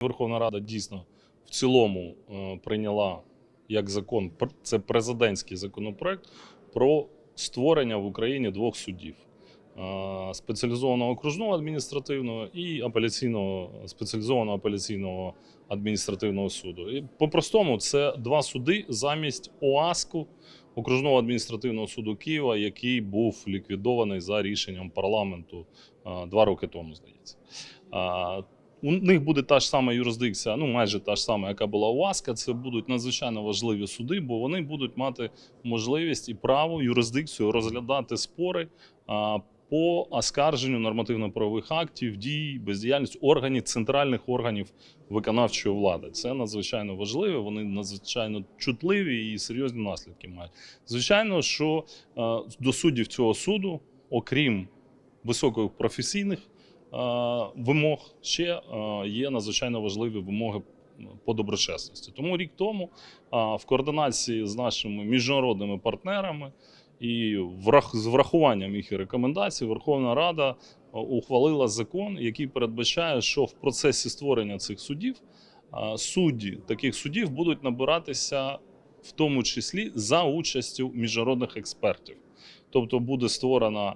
Верховна Рада дійсно в цілому е, прийняла як закон, це президентський законопроект про створення в Україні двох судів. Е, Спеціалізованого окружного адміністративного і апеляційного спеціалізованого апеляційного адміністративного суду. І по-простому це два суди замість ОАСКу окружного адміністративного суду Києва, який був ліквідований за рішенням парламенту е, два роки тому, здається. А, У них буде та ж сама юрисдикція, ну майже та ж сама, яка була у АСКА. Це будуть надзвичайно важливі суди, бо вони будуть мати можливість і право юрисдикцію розглядати спори а, по оскарженню нормативно-правових актів, дій, бездіяльність органів центральних органів виконавчої влади. Це надзвичайно важливо. Вони надзвичайно чутливі і серйозні наслідки мають. Звичайно, що е, до суддів цього суду, окрім високих професійних вимог, ще е, є надзвичайно важливі вимоги по доброчесності. Тому рік тому е, в координації з нашими міжнародними партнерами і з врахуванням їх рекомендацій Верховна Рада е, ухвалила закон, який передбачає, що в процесі створення цих судів е, судді таких судів будуть набиратися в тому числі за участю міжнародних експертів. Тобто буде створена,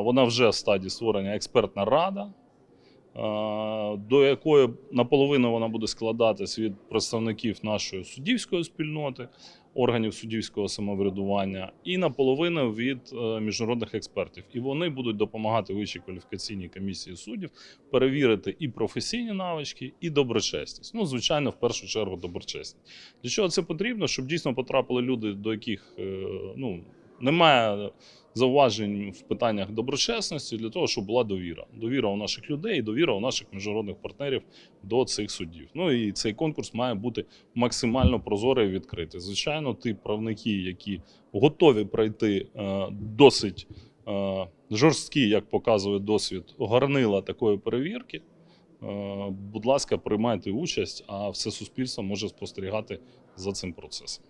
вона вже в стадії створення експертна рада, до якої наполовину вона буде складатись від представників нашої суддівської спільноти, органів суддівського самоврядування, і наполовину від е, міжнародних експертів. І вони будуть допомагати Вищій кваліфікаційній комісії суддів перевірити і професійні навички, і доброчесність. Ну, звичайно, в першу чергу доброчесність. Для чого це потрібно? Щоб дійсно потрапили люди, до яких е, ну, немає зауважень в питаннях доброчесності, для того, щоб була довіра. Довіра у наших людей, довіра у наших міжнародних партнерів до цих суддів. Ну і цей конкурс має бути максимально прозорий і відкритий. Звичайно, ті правники, які готові пройти е, досить е, жорсткі, як показує досвід, горнила такої перевірки. Е, Будь ласка, приймайте участь, а все суспільство може спостерігати за цим процесом.